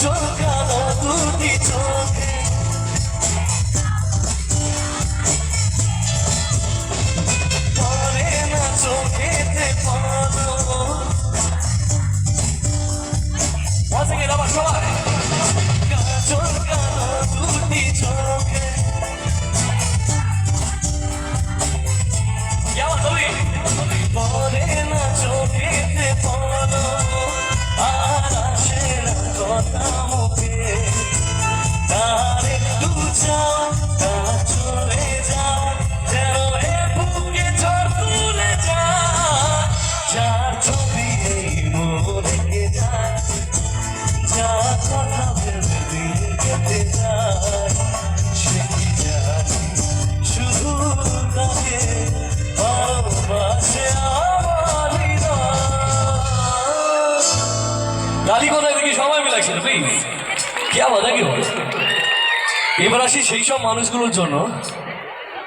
চোখালো দুটি চোখে পরে না চোখেতে পড়ো সবাই গালি কোথায় দেখি? সবাই মিলাচ্ছে নাকি কে আবার নাকি এবার আসি সেই সব মানুষগুলোর জন্য